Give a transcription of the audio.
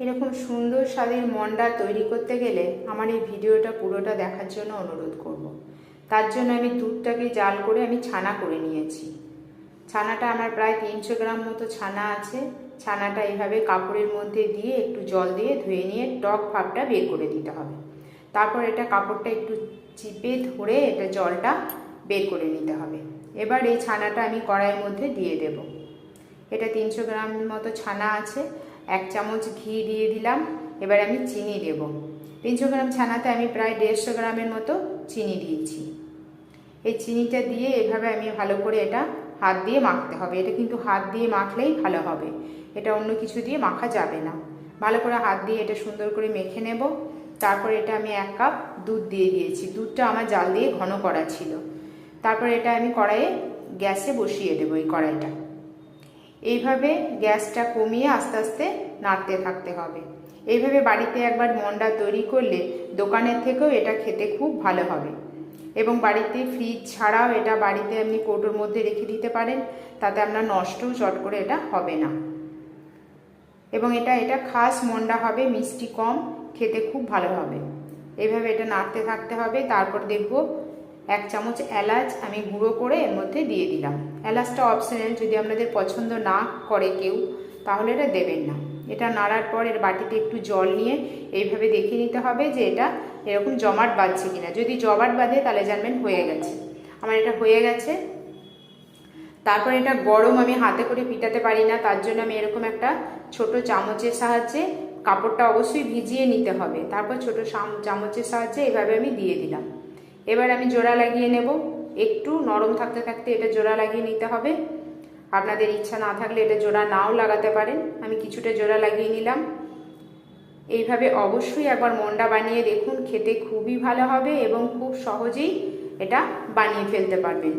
এরকম সুন্দর স্বাদের মন্ডা তৈরি করতে গেলে আমার এই ভিডিওটা পুরোটা দেখার জন্য অনুরোধ করব। তার জন্য আমি দুধটাকে জাল করে আমি ছানা করে নিয়েছি। ছানাটা আমার প্রায় তিনশো গ্রাম মতো ছানা আছে। ছানাটা এইভাবে কাপড়ের মধ্যে দিয়ে একটু জল দিয়ে ধুয়ে নিয়ে টক ভাবটা বের করে দিতে হবে। তারপর এটা কাপড়টা একটু চিপে ধরে এটা জলটা বের করে নিতে হবে। এবার এই ছানাটা আমি কড়াইয়ের মধ্যে দিয়ে দেব। এটা তিনশো গ্রাম মতো ছানা আছে। এক চামচ ঘি দিয়ে দিলাম, এবার আমি চিনি দেব। তিনশো গ্রাম ছানাতে আমি প্রায় দেড়শো গ্রামের মতো চিনি দিয়েছি। এই চিনিটা দিয়ে এভাবে আমি ভালো করে এটা হাত দিয়ে মাখতে হবে। এটা কিন্তু হাত দিয়ে মাখলেই ভালো হবে। এটা অন্য কিছু দিয়ে মাখা যাবে না। ভালো করে হাত দিয়ে এটা সুন্দর করে মেখে নেব। তারপর এটা আমি এক কাপ দুধ দিয়ে দিয়েছি। দুধটা আমার জাল দিয়ে ঘন করা ছিল। তারপর এটা আমি কড়াইয়ে গ্যাসে বসিয়ে দেবো এই কড়াইটা। এইভাবে গ্যাসটা কমিয়ে আস্তে আস্তে নাড়তে থাকতে হবে। এইভাবে বাড়িতে একবার মন্ডা তৈরি করলে দোকানের থেকেও এটা খেতে খুব ভালো হবে। এবং বাড়িতে ফ্রিজ ছাড়াও এটা বাড়িতে আপনি কৌটোর মধ্যে রেখে দিতে পারেন, তাতে আপনার নষ্টও চট করে এটা হবে না। এবং এটা এটা খাস মন্ডা হবে, মিষ্টি কম, খেতে খুব ভালো হবে। এইভাবে এটা নাড়তে থাকতে হবে, তারপর দেখব এক চামচ এলাচ আমি গুঁড়ো করে এর মধ্যে দিয়ে দিলাম। এলাচটা অপশনাল যদি আপনাদের পছন্দ না করে কেউ, তাহলে এটা দেবেন না। এটা নাড়ার পর এর বাটিতে একটু জল নিয়ে এইভাবে দেখে নিতে হবে যে এটা এরকম জমাট বাঁধছে কিনা। যদি জমাট বাঁধে, তাহলে জানবেন হয়ে গেছে। আমার এটা হয়ে গেছে। তারপর এটা গরম আমি হাতে করে পিটাতে পারি না, তার জন্য আমি এরকম একটা ছোট চামচের সাহায্যে কাপড়টা অবশ্যই ভিজিয়ে নিতে হবে। তারপর ছোট চামচের সাহায্যে এভাবে আমি দিয়ে দিলাম। এবার আমি জোড়া লাগিয়ে নেব। একটু নরম থাকতে থাকতে এটা জোড়া লাগিয়ে নিতে হবে। আপনাদের ইচ্ছা না থাকলে এটা জোড়া নাও লাগাতে পারেন। আমি কিছুটা জোড়া লাগিয়ে নিলাম। এইভাবে অবশ্যই একবার মন্ডা বানিয়ে দেখুন, খেতে খুবই ভালো হবে এবং খুব সহজেই এটা বানিয়ে ফেলতে পারবেন।